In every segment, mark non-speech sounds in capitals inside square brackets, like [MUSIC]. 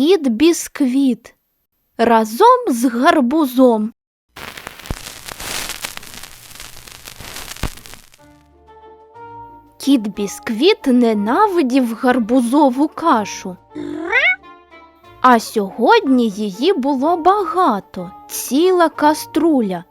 Кіт бісквіт разом з гарбузом. Кіт бісквіт ненавидів гарбузову кашу. А сьогодні її було багато, ціла каструля.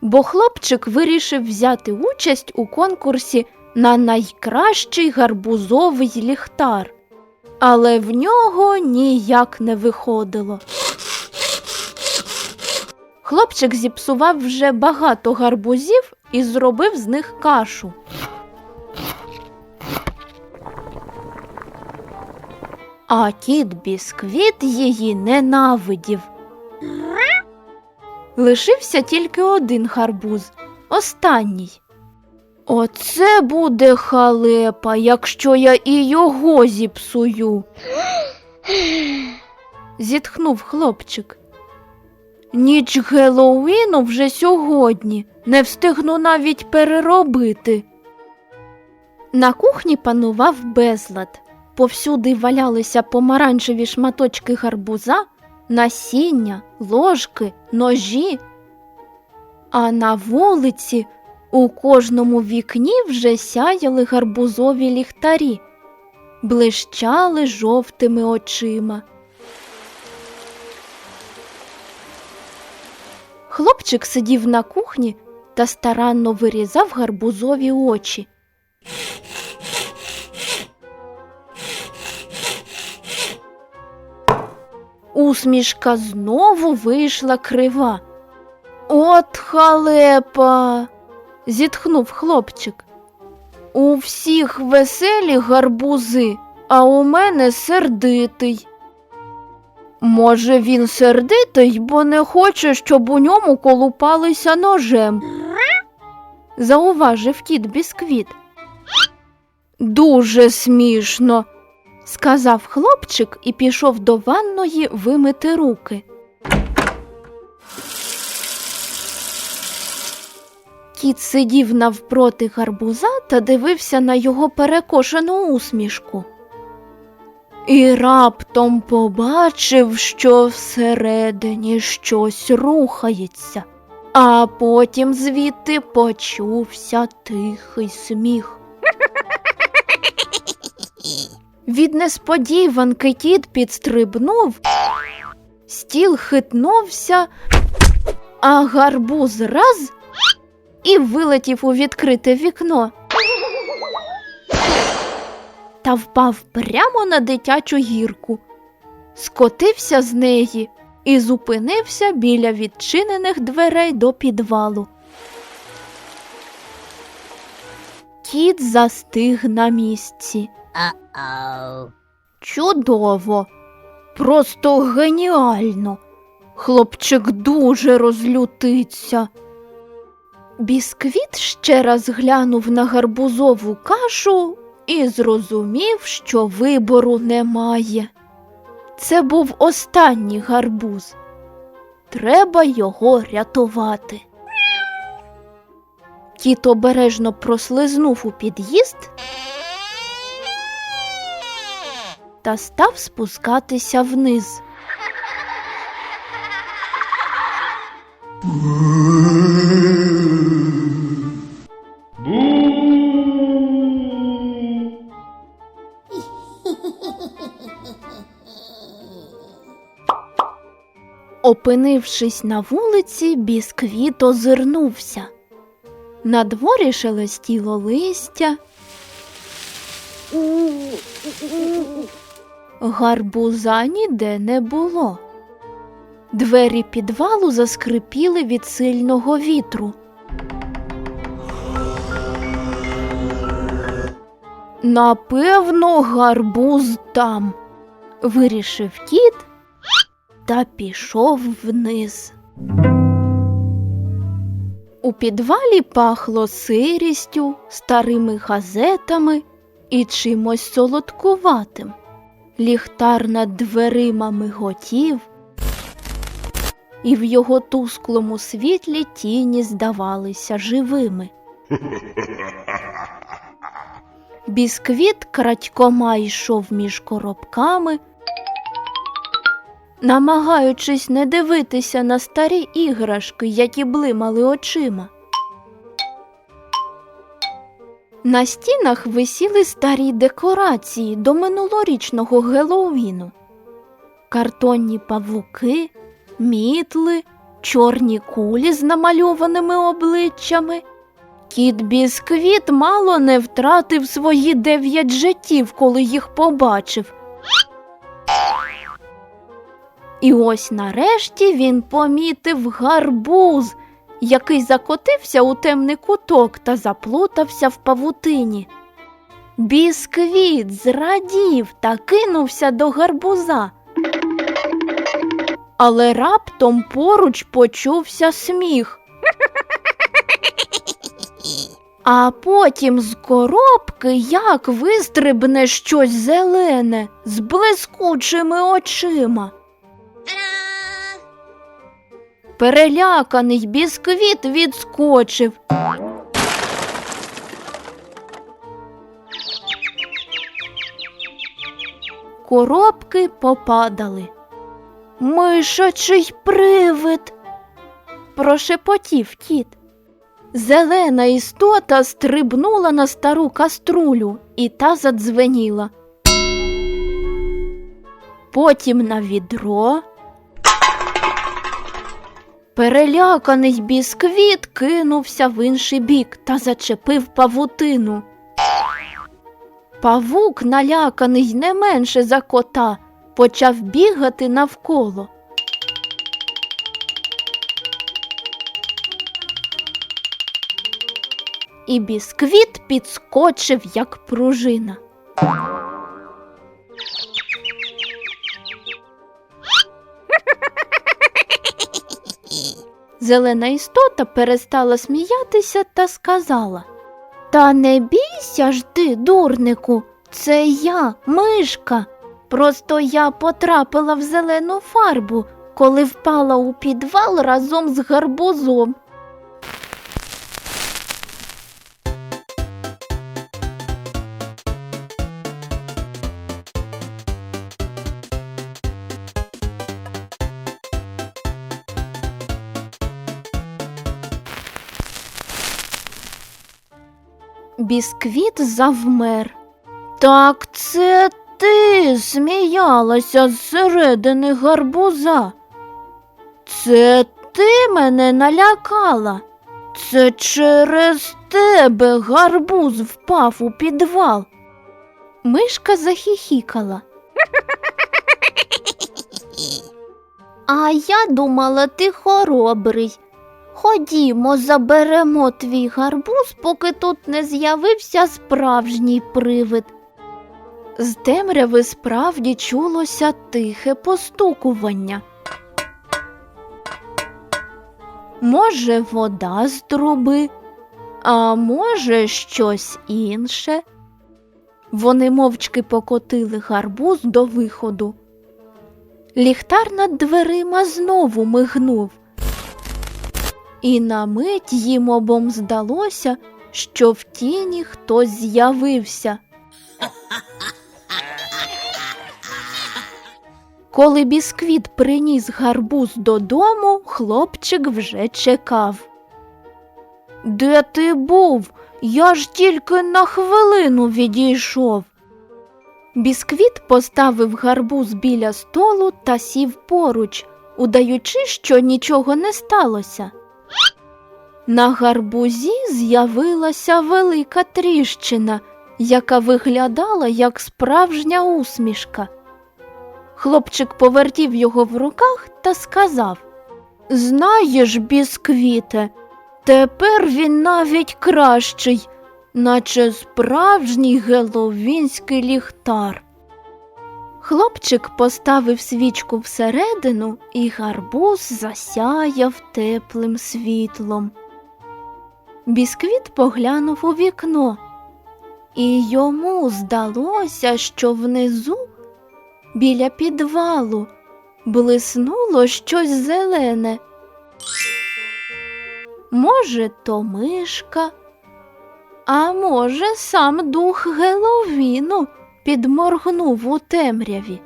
Бо хлопчик вирішив взяти участь у конкурсі на найкращий гарбузовий ліхтар, але в нього ніяк не виходило. Хлопчик зіпсував вже багато гарбузів і зробив з них кашу. А кіт бісквіт її ненавидів. Лишився тільки один гарбуз, останній. Оце буде халепа, якщо я і його зіпсую. Зітхнув хлопчик. Ніч Геловіну вже сьогодні, не встигну навіть переробити. На кухні панував безлад. Повсюди валялися помаранчеві шматочки гарбуза, насіння, ложки, ножі. А на вулиці у кожному вікні вже сяяли гарбузові ліхтарі, блищали жовтими очима. Хлопчик сидів на кухні та старанно вирізав гарбузові очі. Усмішка знову вийшла крива. От халепа. Зітхнув хлопчик. У всіх веселі гарбузи, а у мене сердитий. Може, він сердитий, бо не хоче, щоб у ньому колупалися ножем. Зауважив кіт бісквіт. Дуже смішно, сказав хлопчик і пішов до ванної вимити руки. Кіт сидів навпроти гарбуза та дивився на його перекошену усмішку. І раптом побачив, що всередині щось рухається, а потім звідти почувся тихий сміх. Від несподіванки кіт підстрибнув, стіл хитнувся, а гарбуз раз і вилетів у відкрите вікно та впав прямо на дитячу гірку, скотився з неї і зупинився біля відчинених дверей до підвалу. Кіт застиг на місці. Uh-oh. Чудово, просто геніально. Хлопчик дуже розлютиться. Бісквіт ще раз глянув на гарбузову кашу і зрозумів, що вибору немає. Це був останній гарбуз. Треба його рятувати. Кіт обережно прослизнув у під'їзд та став спускатися вниз. Опинившись на вулиці, бісквіт озирнувся. На дворі шелестіло листя. Гарбуза ніде не було. Двері підвалу заскрипіли від сильного вітру. Напевно, гарбуз там, вирішив кіт та пішов вниз. У підвалі пахло сирістю, старими газетами і чимось солодкуватим. Ліхтар над дверима миготів, і в його тусклому світлі тіні здавалися живими. [LAUGHS] Бісквіт крадькома йшов між коробками, намагаючись не дивитися на старі іграшки, які блимали очима. На стінах висіли старі декорації до минулорічного Геловіну. Картонні павуки, мітли, чорні кулі з намальованими обличчями. Кіт Бісквіт мало не втратив свої дев'ять життів, коли їх побачив. І ось нарешті він помітив гарбуз, який закотився у темний куток та заплутався в павутині. Бісквіт зрадів та кинувся до гарбуза. Але раптом поруч почувся сміх. А потім з коробки як вистрибне щось зелене з блискучими очима. Переляканий бісквіт відскочив. Коробки попадали. Мишачий привид, прошепотів кіт. Зелена істота стрибнула на стару каструлю, і та задзвеніла. Потім на відро. Переляканий бісквіт кинувся в інший бік та зачепив павутину. Павук, наляканий не менше за кота, почав бігати навколо. І бісквіт підскочив, як пружина. Зелена істота перестала сміятися та сказала Та не бійся ж ти, дурнику, це я, мишка. Просто я потрапила в зелену фарбу, коли впала у підвал разом з гарбузом. Бісквіт завмер. Так це ти сміялася зсередини гарбуза. Це ти мене налякала. Це через тебе гарбуз впав у підвал. Мишка захихікала. [LAUGHS] А я думала, ти хоробрий. Ходімо, заберемо твій гарбуз, поки тут не з'явився справжній привид. З темряви справді чулося тихе постукування. Може, вода з труби, а може, щось інше. Вони мовчки покотили гарбуз до виходу. Ліхтар над дверима знову мигнув. І на мить їм обом здалося, що в тіні хтось з'явився. Коли бісквіт приніс гарбуз додому, хлопчик вже чекав. Де ти був? Я ж тільки на хвилину відійшов. Бісквіт поставив гарбуз біля столу та сів поруч, удаючи, що нічого не сталося. На гарбузі з'явилася велика тріщина, яка виглядала як справжня усмішка. Хлопчик повертів його в руках та сказав Знаєш, бісквіте, тепер він навіть кращий, наче справжній геловінський ліхтар. Хлопчик поставив свічку всередину, і гарбуз засяяв теплим світлом. Бісквіт поглянув у вікно, і йому здалося, що внизу, біля підвалу, блиснуло щось зелене. Може, то мишка, А може, сам дух Геловіну підморгнув у темряві.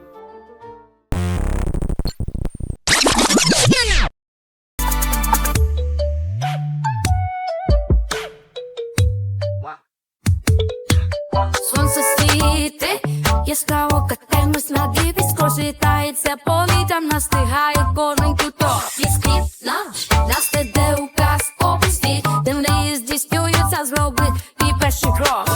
Сонце світить, яскраво катаємось на дивісько Житається повітрям, настигає кожен куток Іскріт наш, нас веде у казковий світ Де мрії здійснюються, зроби твій перший крок